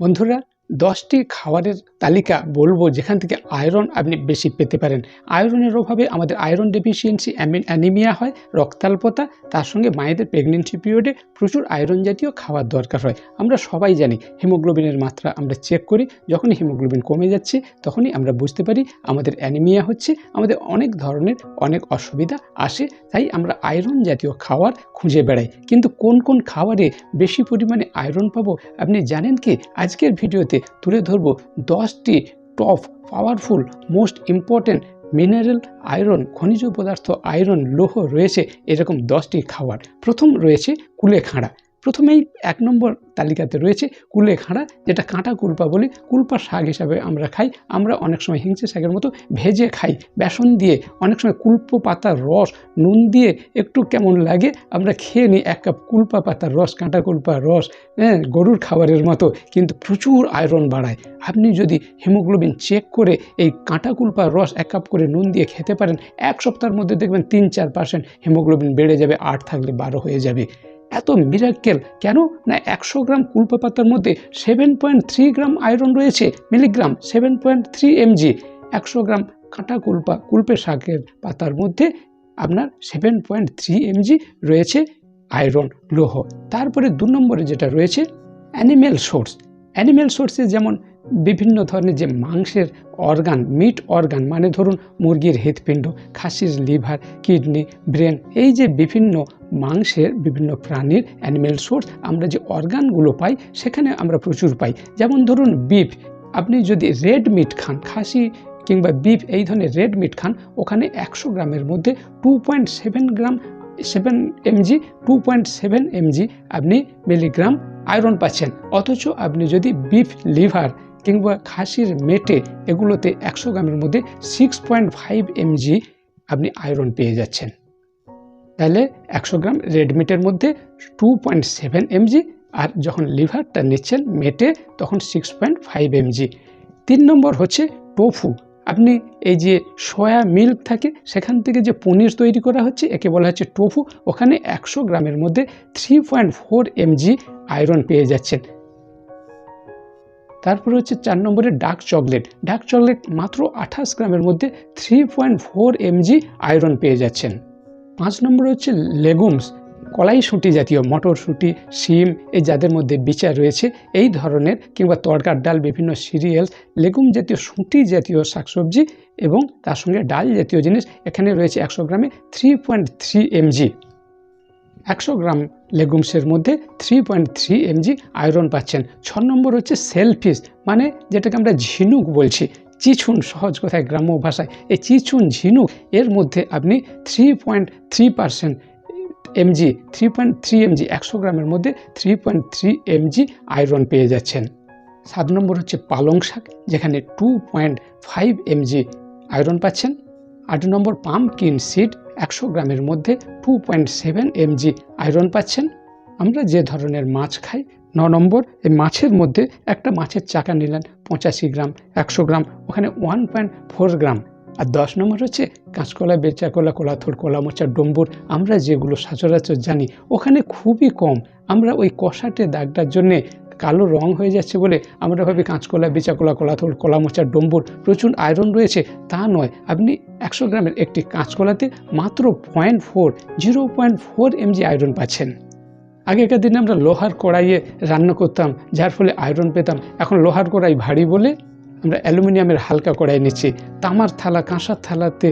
বন্ধুরা দশটি খাবারের তালিকা বলব যেখান থেকে আয়রন আপনি বেশি পেতে পারেন। আয়রনের অভাবে আমাদের আয়রন ডেফিসিয়েন্সি অ্যানিমিয়া হয়, রক্তাল্পতা, তার সঙ্গে মায়েদের প্রেগনেন্সি পিরিয়ডে প্রচুর আয়রন জাতীয় খাবার দরকার হয়। আমরা সবাই জানি হিমোগ্লোবিনের মাত্রা আমরা চেক করি, যখনই হিমোগ্লোবিন কমে যাচ্ছে তখনই আমরা বুঝতে পারি আমাদের অ্যানিমিয়া হচ্ছে, আমাদের অনেক ধরনের অনেক অসুবিধা আসে, তাই আমরা আয়রন জাতীয় খাবার খুঁজে বেড়াই। কিন্তু কোন কোন খাবারে বেশি পরিমাণে আয়রন পাবো আপনি জানেন কি? আজকের ভিডিওতে তুলে ধরবো দশটি top powerful, most important mineral iron, খনিজ পদার্থ আয়রন, লোহ রয়েছে এরকম দশটি খাবার প্রথম রয়েছে কুলেখাড়া। প্রথমেই এক নম্বর তালিকাতে রয়েছে কুলেখাড়া যেটা কাঁটা কুলপা বলি কুলপা শাক হিসাবে আমরা খাই। আমরা অনেক সময় হিংসে শাকের মতো ভেজে খাই। বেসন দিয়ে অনেক সময় কুল্প পাতার রস, নুন দিয়ে একটু কেমন লাগে, আমরা খেয়ে নিই এক কাপ কুলপা পাতার রস, কাঁটা কুলপার রস হ্যাঁ গরুর খাবারের মতো, কিন্তু প্রচুর আয়রন বাড়ায়। আপনি যদি হিমোগ্লোবিন চেক করে এই কাঁটা কুলপার রস এক কাপ করে নুন দিয়ে খেতে পারেন, এক সপ্তাহের মধ্যে দেখবেন তিন চার পার্সেন্ট হিমোগ্লোবিন বেড়ে যাবে, আট থাকলে বারো হয়ে যাবে। এত মিরাক্কেল কেন? না, একশো গ্রাম কুলপা পাতার মধ্যে seven point three gram iron রয়েছে milligram seven point three MG একশো গ্রাম কাঁটা কুলপা, কুলপে শাকের পাতার মধ্যে আপনার সেভেন পয়েন্ট থ্রি এমজি রয়েছে আয়রন লৌহ। তারপরে দু নম্বরে যেটা রয়েছে অ্যানিমেল সোর্স অ্যানিমেল সোর্সে যেমন বিভিন্ন ধরনের যে মাংসের অর্গান মিট অর্গান মানে ধরুন মুরগির হৃৎপিণ্ড, খাসির লিভার কিডনি ব্রেন এই যে বিভিন্ন মাংসের বিভিন্ন প্রাণীর অ্যানিমেল সোর্স আমরা যে অর্গানগুলো পাই, সেখানে আমরা প্রচুর পাই। যেমন ধরুন বিফ আপনি যদি রেড মিট খান, খাসি কিংবা বিফ এই ধরনের রেড মিট খান, ওখানে একশো গ্রামের মধ্যে two point seven gram seven MG two point seven MG আপনি মিলিগ্রাম আয়রন পাচ্ছেন। অথচ আপনি যদি বিফ লিভার কিংবা খাসির মেটে এগুলোতে একশো গ্রামের মধ্যে সিক্স পয়েন্ট ফাইভ এমজি আপনি আয়রন পেয়ে যাচ্ছেন। তাহলে একশো গ্রাম রেড মিটের মধ্যে টু পয়েন্ট সেভেন এমজি আর যখন লিভারটা নিচ্ছেন মেটে, তখন সিক্স পয়েন্ট ফাইভ এমজি তিন নম্বর হচ্ছে টোফু। আপনি এই যে সয়া মিল্ক থাকে, সেখান থেকে যে পনির তৈরি করা হচ্ছে, একে বলা হচ্ছে টোফু, ওখানে একশো গ্রামের মধ্যে three point four MG iron পেয়ে যাচ্ছেন। তারপরে হচ্ছে চার নম্বরে ডার্ক চকলেট ডার্ক চকলেট মাত্র আঠাশ গ্রামের মধ্যে three point four MG iron পেয়ে যাচ্ছেন। পাঁচ নম্বর হচ্ছে লেগুমস কলাইশুঁটি জাতীয় মটরশুঁটি শিম, এই যাদের মধ্যে বিচার রয়েছে, এই ধরনের কিংবা তরকার ডাল, বিভিন্ন সিরিয়ালস লেগুম জাতীয়, শুঁটি জাতীয় শাকসবজি এবং তার সঙ্গে ডাল জাতীয় জিনিস এখানে রয়েছে একশো গ্রামে থ্রি পয়েন্ট থ্রি এমজি একশো গ্রাম লেগুমসের মধ্যে three point three MG iron পাচ্ছেন। ছ নম্বর হচ্ছে সেলফিস মানে যেটাকে আমরা ঝিনুক বলছি। চিছুন সহজ কথায় গ্রাম্য ভাষায়, এই চিছুন ঝিনুক, এর মধ্যে আপনি three point three percent MG three point three MG একশো গ্রামের মধ্যে three point three MG iron পেয়ে যাচ্ছেন। সাত নম্বর হচ্ছে পালং শাক, যেখানে two point five MG iron পাচ্ছেন। আট নম্বর পাম্পকিন সিড একশো গ্রামের মধ্যে two point seven MG iron পাচ্ছেন। আমরা যে ধরনের মাছ খাই ন নম্বর, এই মাছের মধ্যে একটা মাছের চাকা নিলেন পঁচাশি গ্রাম, একশো গ্রাম, ওখানে ওয়ান পয়েন্ট ফোর গ্রাম। আর দশ নম্বর হচ্ছে কাঁচকলা বেচাকলা কলাথর কলা মোচা ডম্বুর, আমরা যেগুলো সচরাচর জানি, ওখানে খুবই কম। আমরা ওই কষাটে দাগটার জন্যে কালো রং হয়ে যাচ্ছে বলে আমরা ভাবি কাঁচকলা বেচাকলা কলাথল কলা মোচার ডম্বুর প্রচুর আয়রন রয়েছে, তা নয়। আপনি একশো গ্রামের একটি কাঁচকলাতে মাত্র point four zero point four MG iron পাচ্ছেন। আগেকার দিনে আমরা লোহার কড়াইয়ে রান্না করতাম, যার ফলে আয়রন পেতাম। এখন লোহার কড়াই ভারী বলে আমরা অ্যালুমিনিয়ামের হালকা কড়াই নিচ্ছি, তামার থালা, কাঁসার থালাতে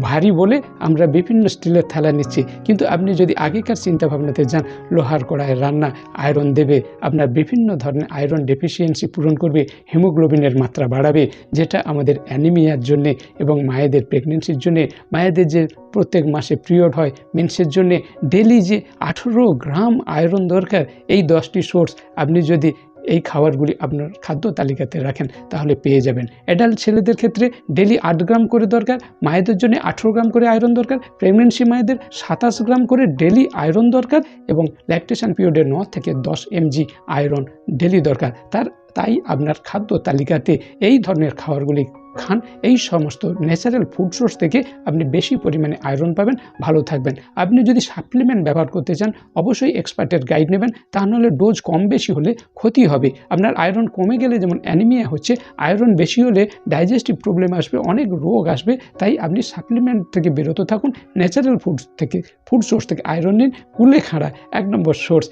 ভারী বলে আমরা বিভিন্ন স্টিলের থালা নিচ্ছি। কিন্তু আপনি যদি আগেকার চিন্তাভাবনাতে যান, লোহার কড়াইয়ের রান্না আয়রন দেবে, আপনার বিভিন্ন ধরনের আয়রন ডেফিসিয়েন্সি পূরণ করবে, হিমোগ্লোবিনের মাত্রা বাড়াবে, যেটা আমাদের অ্যানিমিয়ার জন্যে এবং মায়েদের প্রেগনেন্সির জন্যে, মায়েদের যে প্রত্যেক মাসে পিরিয়ড হয় মেন্সের জন্যে ডেলি যে আঠেরো গ্রাম আয়রন দরকার, এই দশটি সোর্স আপনি যদি এই খাবারগুলি আপনার খাদ্য তালিকাতে রাখেন, তাহলে পেয়ে যাবেন। অ্যাডাল্ট ছেলেদের ক্ষেত্রে ডেলি আট গ্রাম করে দরকার, মায়েদের জন্য আঠেরো গ্রাম করে আয়রন দরকার প্রেগনেন্সি মায়েদের সাতাশ গ্রাম করে ডেলি আয়রন দরকার এবং ল্যাকটেশন পিরিয়ডে ন থেকে দশ এমজি আয়রন ডেলি দরকার। তার, তাই আপনার খাদ্য তালিকাতে এই ধরনের খাবারগুলি খান, এই সমস্ত ন্যাচারাল ফুড সোর্স থেকে আপনি বেশি পরিমাণে আয়রন পাবেন, ভালো থাকবেন। আপনি যদি সাপ্লিমেন্ট ব্যবহার করতে চান, অবশ্যই এক্সপার্টের গাইড নেবেন। তা নাহলে ডোজ কম বেশি হলে ক্ষতি হবে। আপনার আয়রন কমে গেলে যেমন অ্যানিমিয়া হচ্ছে আয়রন বেশি হলে ডাইজেস্টিভ প্রবলেম আসবে, অনেক রোগ আসবে। তাই আপনি সাপ্লিমেন্ট থেকে বেরোতে থাকুন ন্যাচারাল ফুড থেকে ফুড সোর্স থেকে আয়রন নিন কুলে খাড়া এক নম্বর সোর্স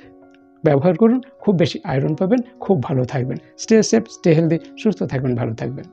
ব্যবহার করুন, খুব বেশি আয়রন পাবেন, খুব ভালো থাকবেন। স্টে সেফ স্টে হেলদি সুস্থ থাকবেন, ভালো থাকবেন।